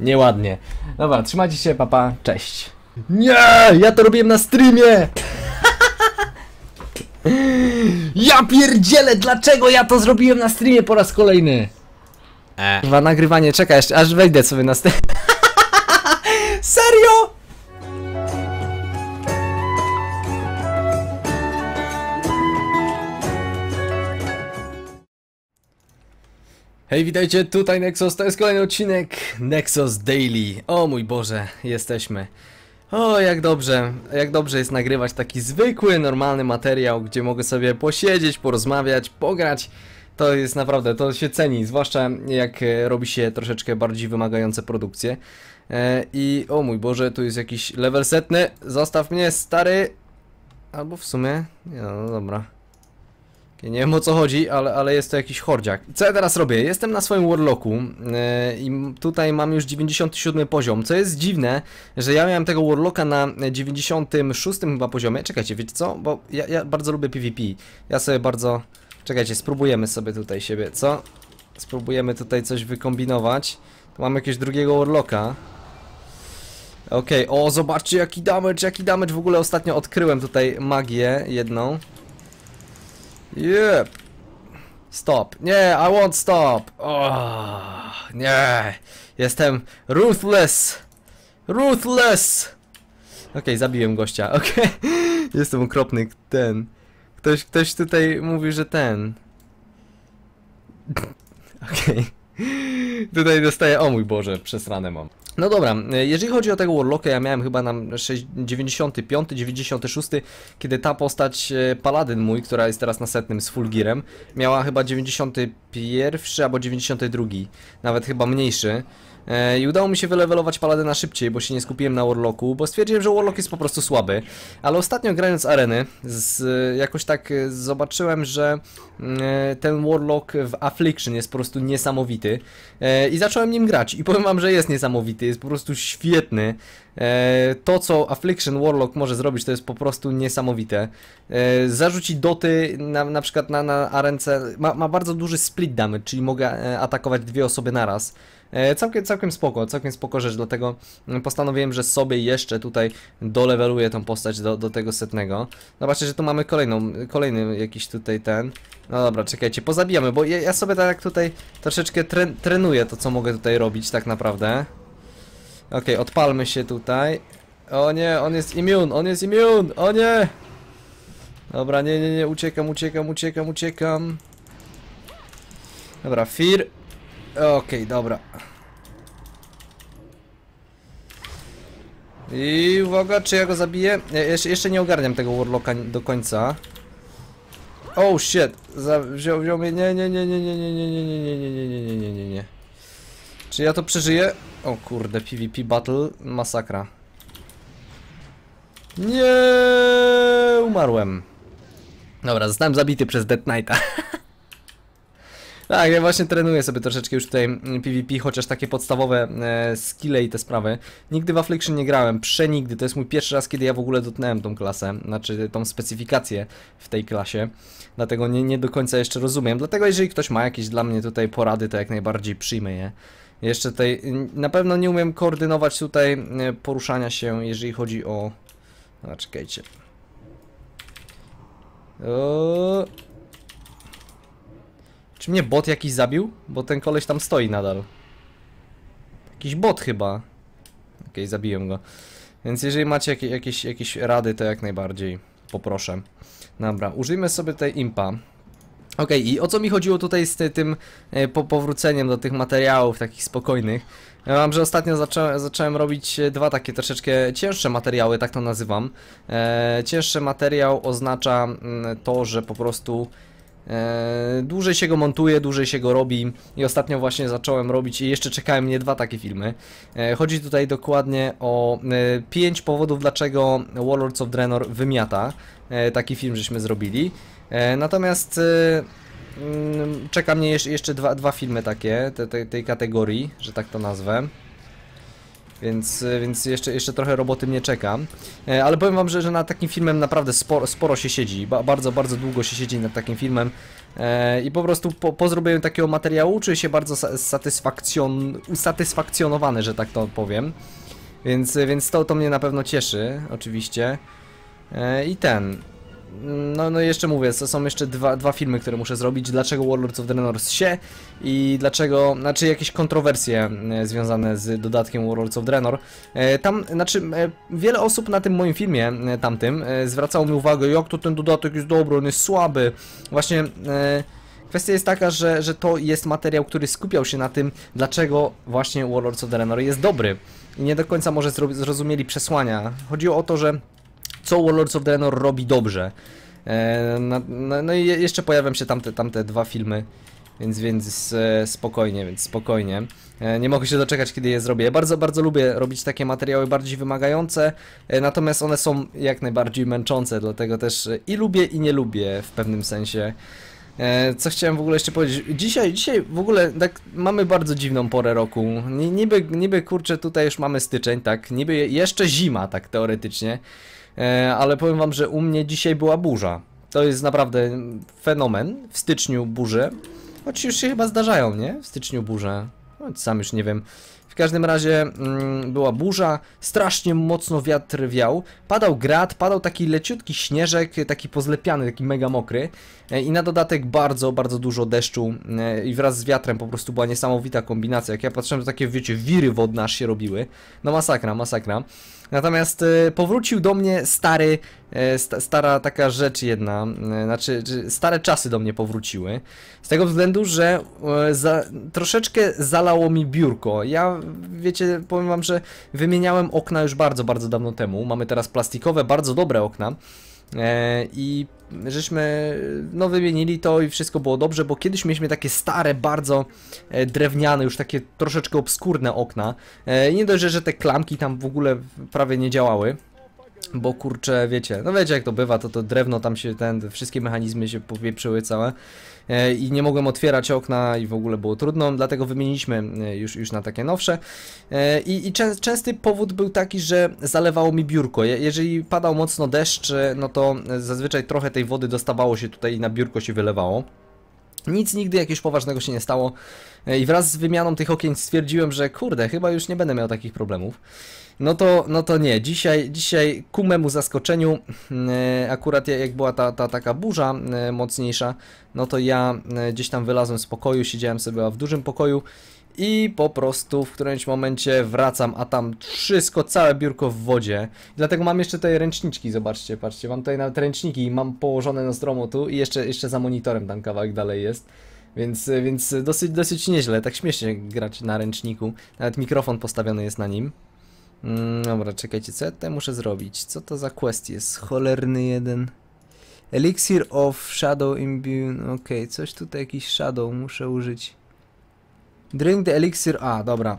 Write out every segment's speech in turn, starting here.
Nieładnie. Dobra, trzymajcie się, papa, cześć. Nie, ja to robiłem na streamie! Ja pierdzielę, dlaczego ja to zrobiłem na streamie po raz kolejny? E. Chyba nagrywanie, czekaj, jeszcze, aż wejdę sobie na stream. Hej, witajcie, tutaj Nexus, to jest kolejny odcinek Nexus Daily. O mój Boże, jesteśmy. O, jak dobrze, jak dobrze jest nagrywać taki zwykły, normalny materiał, gdzie mogę sobie posiedzieć, porozmawiać, pograć. To jest naprawdę, to się ceni, zwłaszcza jak e, robi się troszeczkę bardziej wymagające produkcje. E, I o mój Boże, tu jest jakiś level setny, zostaw mnie stary. Albo w sumie, nie no, no dobra. Nie wiem o co chodzi, ale, ale jest to jakiś hordziak. Co ja teraz robię? Jestem na swoim Warlocku yy, i tutaj mam już 97 poziom, co jest dziwne, że ja miałem tego Warlocka na 96 chyba poziomie. Czekajcie, wiecie co? Bo ja, ja bardzo lubię PvP. Ja sobie bardzo... Czekajcie, spróbujemy sobie tutaj siebie, co? Spróbujemy tutaj coś wykombinować. Tu mam jakiegoś drugiego Warlocka. Okej, o zobaczcie jaki damage, jaki damage. W ogóle ostatnio odkryłem tutaj magię jedną. Yep. Stop. Nie, I won't stop. Oh, nie. Jestem ruthless. Ruthless. Okej, zabiłem gościa. Okej. Jestem okropny. Ten. Ktoś, ktoś tutaj mówi, że ten. Okej. Tutaj dostaję. O mój Boże, przesrane mam. No dobra, e, jeżeli chodzi o tego Warlocka, ja miałem chyba na 6 95, 96, kiedy ta postać e, Paladyn mój, która jest teraz na setnym z full gearem, miała chyba 91 albo 92, nawet chyba mniejszy. E, I udało mi się wylewelować Paladyna szybciej, bo się nie skupiłem na Warlocku, bo stwierdziłem, że Warlock jest po prostu słaby. Ale ostatnio grając areny, z, jakoś tak e, zobaczyłem, że e, ten Warlock w Affliction jest po prostu niesamowity. I zacząłem nim grać i powiem wam, że jest niesamowity, jest po prostu świetny. To co Affliction Warlock może zrobić to jest po prostu niesamowite. Zarzucić doty na, na przykład na, na arence, ma, ma bardzo duży split damage, czyli mogę atakować dwie osoby naraz. E, Całkiem, całkiem spoko, całkiem spoko rzecz, dlatego postanowiłem, że sobie jeszcze tutaj doleweluję tą postać do, do tego setnego. Zobaczcie, że tu mamy kolejną, kolejny jakiś tutaj ten. No dobra, czekajcie, pozabijamy, bo ja, ja sobie tak tutaj troszeczkę tre, trenuję to, co mogę tutaj robić tak naprawdę. Okej, odpalmy się tutaj. O nie, on jest immun, on jest immun, o nie! Dobra, nie, nie, nie, uciekam, uciekam, uciekam, uciekam. Dobra, Fear. Okej, dobra. I uwaga, czy ja go zabiję? Ja jeszcze, nie ogarniam tego Warlocka do końca. Oh shit, Za, wziął, wziął mnie, nie, nie, nie, nie, nie, nie, nie, nie, nie, nie, nie, nie, nie, nie, nie, nie. Czy ja to przeżyję? O kurde, PvP battle, masakra. Nie, umarłem. Dobra, zostałem zabity przez Death Knighta. Tak, ja właśnie trenuję sobie troszeczkę już tutaj mm, PvP, chociaż takie podstawowe e, skille i te sprawy. Nigdy w Affliction nie grałem, przenigdy, to jest mój pierwszy raz, kiedy ja w ogóle dotknąłem tą klasę, znaczy tą specyfikację w tej klasie. Dlatego nie, nie do końca jeszcze rozumiem, dlatego jeżeli ktoś ma jakieś dla mnie tutaj porady, to jak najbardziej przyjmę je. Jeszcze tutaj, na pewno nie umiem koordynować tutaj e, poruszania się, jeżeli chodzi o... A, czekajcie. O... Czy mnie bot jakiś zabił? Bo ten koleś tam stoi nadal. Jakiś bot chyba. Okej, zabiłem go. Więc jeżeli macie jakieś, jakieś, rady, to jak najbardziej poproszę. Dobra, użyjmy sobie tutaj impa. Okej, i o co mi chodziło tutaj z ty, tym e, po, powróceniem do tych materiałów takich spokojnych? Ja mam, że ostatnio zaczą, zacząłem robić e, dwa takie troszeczkę cięższe materiały, tak to nazywam. E, cięższy materiał oznacza mm, to, że po prostu dłużej się go montuje, dłużej się go robi i ostatnio właśnie zacząłem robić i jeszcze czekają mnie dwa takie filmy. E, chodzi tutaj dokładnie o 5 powodów, dlaczego Warlords of Draenor wymiata. E, taki film żeśmy zrobili. E, natomiast e, mm, czeka mnie jeszcze dwa, dwa filmy takie, te, te, tej kategorii, że tak to nazwę. Więc, e, więc jeszcze, jeszcze trochę roboty mnie czeka. E, Ale powiem wam, że, że nad takim filmem naprawdę sporo, sporo się siedzi. Ba, bardzo, bardzo długo się siedzi nad takim filmem. E, I po prostu po, po zrobieniu takiego materiału czuję się bardzo sa- satysfakcjon, usatysfakcjonowany, że tak to powiem. Więc, więc to, to mnie na pewno cieszy, oczywiście. I ten. No, no jeszcze mówię, są jeszcze dwa, dwa filmy, które muszę zrobić. Dlaczego Warlords of Draenor się i dlaczego, znaczy jakieś kontrowersje e, związane z dodatkiem Warlords of Draenor. E, tam, znaczy, e, wiele osób na tym moim filmie, tamtym, zwracało mi uwagę, jak to ten dodatek jest dobry, on jest słaby. Właśnie. Kwestia jest taka, że, że to jest materiał, który skupiał się na tym, dlaczego właśnie Warlords of Draenor jest dobry. I nie do końca może zro- zrozumieli przesłania. Chodziło o to, że co Warlords of Draenor robi dobrze. No, no, no i je- jeszcze pojawią się tamte, tamte dwa filmy, więc, więc e, spokojnie, więc spokojnie. E, nie mogę się doczekać, kiedy je zrobię. Bardzo, bardzo lubię robić takie materiały bardziej wymagające, natomiast one są jak najbardziej męczące, dlatego też i lubię i nie lubię w pewnym sensie. Co chciałem w ogóle jeszcze powiedzieć? Dzisiaj, dzisiaj w ogóle tak mamy bardzo dziwną porę roku. Ni- Niby, niby kurczę, tutaj już mamy styczeń, tak? Niby je- jeszcze zima, tak teoretycznie. E, Ale powiem wam, że u mnie dzisiaj była burza. To jest naprawdę fenomen. W styczniu burze. Choć już się chyba zdarzają, nie? W styczniu burze. Choć sam już nie wiem. W każdym razie mm, była burza, strasznie mocno wiatr wiał, padał grad, padał taki leciutki śnieżek, taki pozlepiany, taki mega mokry e, i na dodatek bardzo, bardzo dużo deszczu e, i wraz z wiatrem po prostu była niesamowita kombinacja. Jak ja patrzyłem, to takie, wiecie, wiry wodne aż się robiły. No masakra, masakra. Natomiast e, powrócił do mnie stary, sta, stara taka rzecz jedna, e, znaczy czy stare czasy do mnie powróciły. Z tego względu, że za, troszeczkę zalało mi biurko. Ja, wiecie, powiem wam, że wymieniałem okna już bardzo, bardzo dawno temu. Mamy teraz plastikowe, bardzo dobre okna. E, I żeśmy no wymienili to i wszystko było dobrze, bo kiedyś mieliśmy takie stare, bardzo e, drewniane, już takie troszeczkę obskurne okna. E, nie dość, że te klamki tam w ogóle prawie nie działały. Bo kurczę, wiecie, no wiecie jak to bywa, to to drewno tam się, ten, te wszystkie mechanizmy się powieprzyły całe e, i nie mogłem otwierać okna i w ogóle było trudno, dlatego wymieniliśmy e, już, już na takie nowsze. E, I, i czę, częsty powód był taki, że zalewało mi biurko. Je, jeżeli padał mocno deszcz, no to zazwyczaj trochę tej wody dostawało się tutaj i na biurko się wylewało. Nic nigdy jakiegoś poważnego się nie stało. E, i wraz z wymianą tych okien stwierdziłem, że kurde, chyba już nie będę miał takich problemów. No to, no to nie, dzisiaj, dzisiaj ku memu zaskoczeniu, e, akurat jak była ta, ta taka burza e, mocniejsza, no to ja gdzieś tam wylazłem z pokoju, siedziałem sobie w dużym pokoju i po prostu w którymś momencie wracam, a tam wszystko, całe biurko w wodzie. Dlatego mam jeszcze tutaj ręczniczki, zobaczcie, patrzcie, mam tutaj nawet ręczniki, mam położone na stromu tu i jeszcze, jeszcze za monitorem tam kawałek dalej jest. Więc, więc dosyć, dosyć nieźle, tak śmiesznie grać na ręczniku. Nawet mikrofon postawiony jest na nim. Mm, dobra, czekajcie, co ja tutaj muszę zrobić? Co to za quest jest? Cholerny jeden. Elixir of Shadow Imbue. Okej, coś tutaj, jakiś Shadow muszę użyć. Drink the elixir. A, dobra.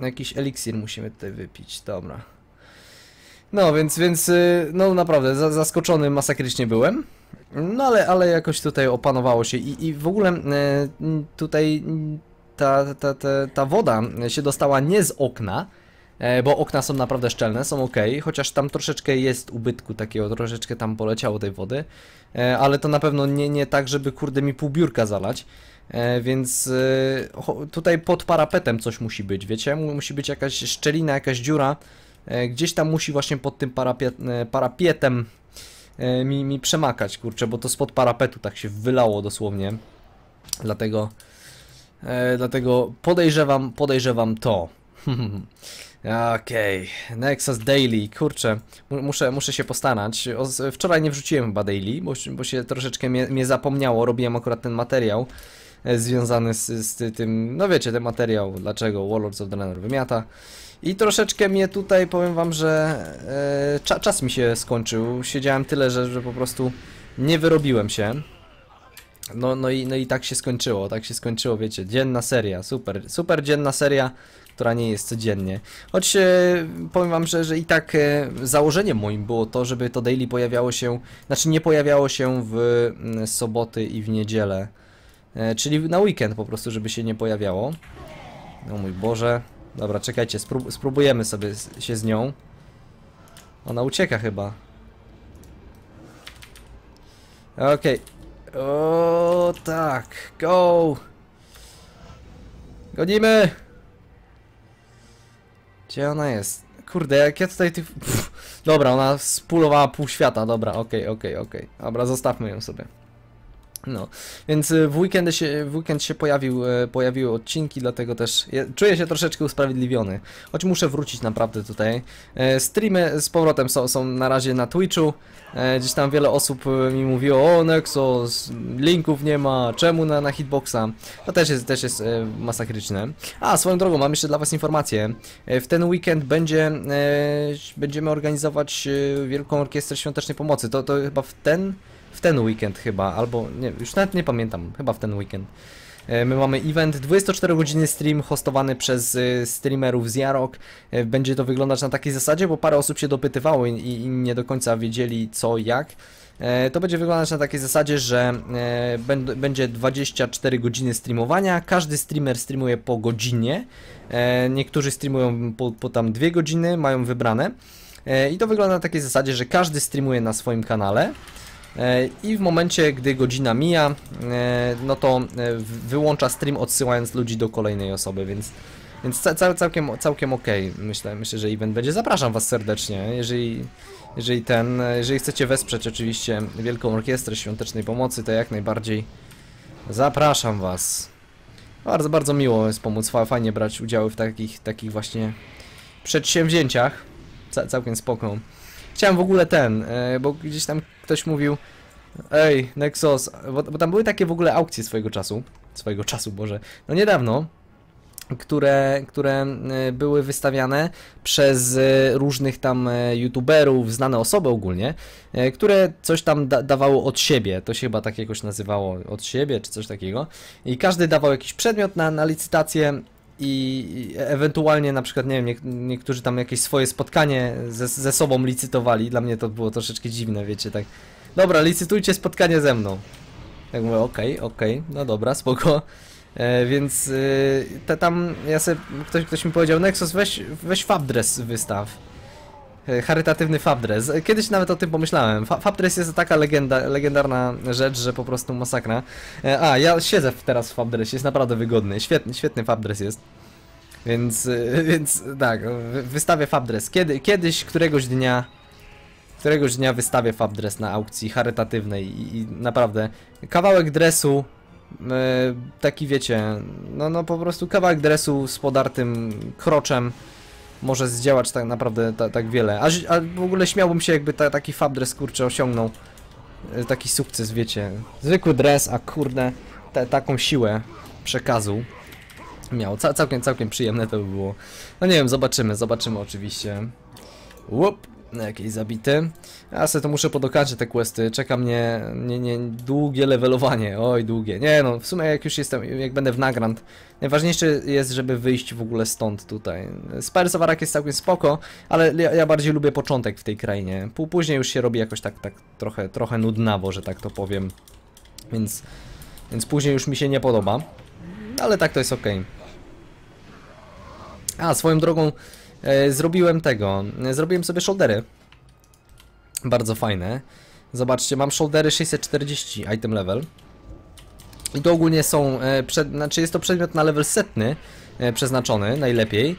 Jakiś eliksir musimy tutaj wypić, dobra. No, więc, więc, y, no naprawdę, za, zaskoczony masakrycznie byłem. No, ale, ale jakoś tutaj opanowało się i, i w ogóle y, tutaj ta, ta, ta, ta woda się dostała nie z okna, e, bo okna są naprawdę szczelne, są ok, chociaż tam troszeczkę jest ubytku takiego, troszeczkę tam poleciało tej wody, e, ale to na pewno nie, nie tak, żeby kurde mi pół biurka zalać. E, więc e, tutaj pod parapetem coś musi być, wiecie? Mu- Musi być jakaś szczelina, jakaś dziura. E, gdzieś tam musi właśnie pod tym parapiet, parapietem mi, mi przemakać, kurczę, bo to spod parapetu tak się wylało dosłownie. Dlatego, dlatego podejrzewam, podejrzewam to. Okej, Nexus Daily, kurczę, mu- muszę, muszę się z- wczoraj nie wrzuciłem chyba Daily, bo, bo się troszeczkę mnie, mnie zapomniało, robiłem akurat ten materiał związany z, z ty- tym, no wiecie, ten materiał, dlaczego Warlords of Draenor wymiata. I troszeczkę mnie tutaj, powiem wam, że e, cza, czas mi się skończył, siedziałem tyle, że, że po prostu nie wyrobiłem się. No, no, i, no i tak się skończyło, tak się skończyło, wiecie, dzienna seria, super, super dzienna seria, która nie jest codziennie. Choć e, powiem wam, że, że i tak e, założeniem moim było to, żeby to daily pojawiało się, znaczy nie pojawiało się w mm, soboty i w niedzielę, e, czyli na weekend po prostu, żeby się nie pojawiało. No mój Boże, Dobra, czekajcie, sprób spróbujemy sobie się z nią. Ona ucieka chyba. Okej. O tak, go! Gonimy! Gdzie ona jest? Kurde, jak ja tutaj tych... Dobra, ona spulowała pół świata, dobra, okej, okej, okej. Dobra, zostawmy ją sobie. No, więc y, w weekend się, w weekend się pojawił, e, pojawiły odcinki, dlatego też je, czuję się troszeczkę usprawiedliwiony. Choć muszę wrócić naprawdę tutaj. E, Streamy z powrotem są, są na razie na Twitchu. E, Gdzieś tam wiele osób mi mówiło, o Nexus, linków nie ma, czemu na, na hitboxa? To też jest, też jest masakryczne. A, swoją drogą, mam jeszcze dla was informację. W ten weekend będzie, będziemy organizować Wielką Orkiestrę Świątecznej Pomocy. To, to chyba w ten, w ten weekend chyba, albo nie, już nawet nie pamiętam, chyba w ten weekend. E, My mamy event, 24-godzinny stream hostowany przez e, streamerów z Jarok. E, Będzie to wyglądać na takiej zasadzie, bo parę osób się dopytywało i, i nie do końca wiedzieli co, jak. To będzie wyglądać na takiej zasadzie, że będ- będzie 24 godziny streamowania. Każdy streamer streamuje po godzinie. Niektórzy streamują po, po tam 2 godziny, mają wybrane. I to wygląda na takiej zasadzie, że każdy streamuje na swoim kanale. E, I w momencie, gdy godzina mija, e, no to e, wyłącza stream, odsyłając ludzi do kolejnej osoby, więc, więc ca ca całkiem, całkiem okej. Myślę, myślę, że event będzie. Zapraszam Was serdecznie, jeżeli, jeżeli ten, jeżeli chcecie wesprzeć oczywiście Wielką Orkiestrę Świątecznej Pomocy, to jak najbardziej zapraszam Was. Bardzo, bardzo miło jest pomóc, fa- fajnie brać udział w takich, takich właśnie przedsięwzięciach. Ca całkiem spoko. Chciałem w ogóle ten, e, bo gdzieś tam ktoś mówił Ej, Nexus, bo, bo tam były takie w ogóle aukcje swojego czasu, swojego czasu, Boże, no niedawno, które, które e, były wystawiane przez e, różnych tam youtuberów, znane osoby ogólnie, które coś tam da dawało od siebie, to się chyba tak jakoś nazywało, od siebie czy coś takiego i każdy dawał jakiś przedmiot na, na licytację i ewentualnie na przykład, nie wiem, niek niektórzy tam jakieś swoje spotkanie ze, ze sobą licytowali, dla mnie to było troszeczkę dziwne, wiecie, tak dobra, licytujcie spotkanie ze mną. Tak mówię, okej, okej, no dobra, spoko. E, więc y, te tam, ja sobie, ktoś, ktoś mi powiedział, Nexus, weź, weź Fabdress wystaw. E, Charytatywny Fabdress. Kiedyś nawet o tym pomyślałem. Fa Fabdress jest taka legenda, legendarna rzecz, że po prostu masakra. E, A, ja siedzę teraz w Fabdressie, jest naprawdę wygodny. Świetny, świetny Fabdress jest. Więc, y, więc tak, wy- wystawię Fabdress. Kiedy, kiedyś, któregoś dnia, któregoś dnia wystawię Fabdress na aukcji charytatywnej i, i naprawdę kawałek dresu, e, taki wiecie, no, no po prostu kawałek dresu z podartym kroczem może zdziałać tak naprawdę ta, tak wiele. A, a w ogóle śmiałbym się, jakby ta, taki Fabdress kurczę osiągnął e, taki sukces, wiecie. Zwykły dres, a kurde, te, taką siłę przekazu miał. Ca całkiem, całkiem przyjemne to by było. No nie wiem, zobaczymy, zobaczymy oczywiście. Łup, jakieś zabity. Ja sobie to muszę podokańczyć te questy. Czeka mnie nie, nie, długie levelowanie. Oj, długie. Nie no, w sumie jak już jestem, jak będę w nagrant. Najważniejsze jest, żeby wyjść w ogóle stąd tutaj. Spire Savarak jest całkiem spoko, ale ja, ja bardziej lubię początek w tej krainie. Później już się robi jakoś tak, tak trochę, trochę nudnawo, że tak to powiem. Więc, więc później już mi się nie podoba. Ale tak to jest ok. A, swoją drogą zrobiłem tego. E, zrobiłem sobie shouldery. Bardzo fajne. Zobaczcie, mam shouldery 640 item level. I to ogólnie są, e, przed, znaczy jest to przedmiot na level setny e, przeznaczony, najlepiej.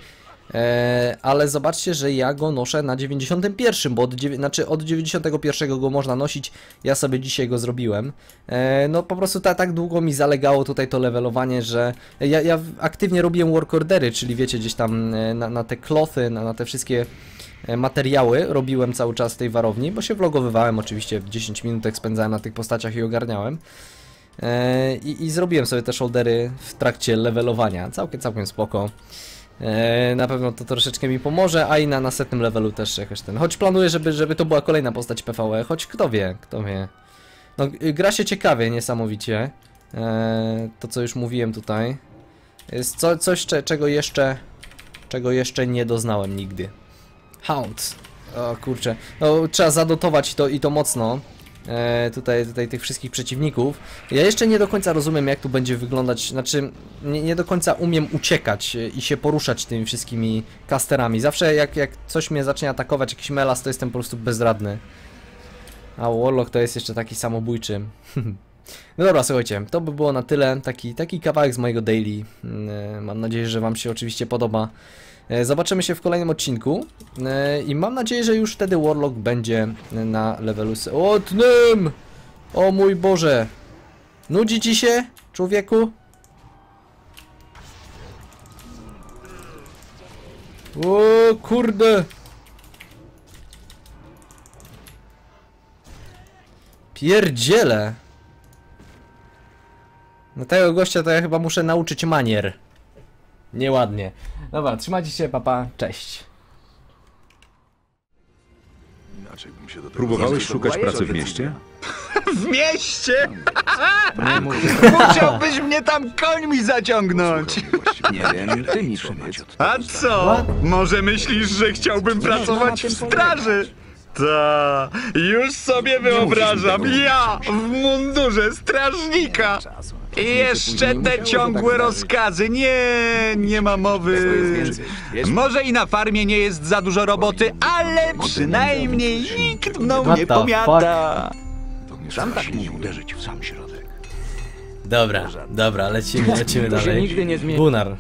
E, ale zobaczcie, że ja go noszę na 91, bo od, znaczy od 91 go można nosić, ja sobie dzisiaj go zrobiłem. E, no po prostu ta, tak długo mi zalegało tutaj to levelowanie, że ja, ja w- aktywnie robiłem work ordery, czyli wiecie, gdzieś tam e, na, na te klothy, na, na te wszystkie materiały robiłem cały czas w tej warowni, bo się vlogowywałem oczywiście, 10 minutek spędzałem na tych postaciach i ogarniałem. I, I zrobiłem sobie te shouldery w trakcie levelowania, całkiem, całkiem spoko. E, na pewno to troszeczkę mi pomoże, a i na następnym levelu też jakoś ten. Choć planuję, żeby, żeby to była kolejna postać PvE, choć kto wie, kto wie. No, y, gra się ciekawie, niesamowicie. E, to co już mówiłem tutaj. Jest co, coś, cze- czego jeszcze, czego jeszcze nie doznałem nigdy. Hound. O kurczę. No, trzeba zadotować to i to mocno. E, tutaj, tutaj tych wszystkich przeciwników. Ja jeszcze nie do końca rozumiem, jak tu będzie wyglądać, znaczy nie, nie do końca umiem uciekać e, i się poruszać tymi wszystkimi kasterami. Zawsze jak, jak coś mnie zacznie atakować, jakiś melas, to jestem po prostu bezradny. A Warlock to jest jeszcze taki samobójczy. No dobra, słuchajcie, to by było na tyle. Taki, taki kawałek z mojego daily. Mm, Mam nadzieję, że Wam się oczywiście podoba. E, Zobaczymy się w kolejnym odcinku E, i mam nadzieję, że już wtedy Warlock będzie na levelu... s- O, tnym! O mój Boże! Nudzi Ci się, człowieku? O kurde! Pierdziele! No tego gościa to ja chyba muszę nauczyć manier. Nieładnie. Dobra, trzymajcie się, papa, cześć. Próbowałeś szukać pracy w mieście? W mieście? Musiałbyś mnie tam końmi zaciągnąć. Nie wiem, ty mi powiedz. A co? Może myślisz, że chciałbym pracować w straży? Ta, już sobie wyobrażam, ja w mundurze strażnika. I jeszcze te ciągłe rozkazy. Nie, nie ma mowy. Może i na farmie nie jest za dużo roboty, ale przynajmniej nikt mną nie pomiata. Sam tak mógł uderzyć w sam środek. Dobra, dobra, lecimy, lecimy dalej. nie. Gunnar,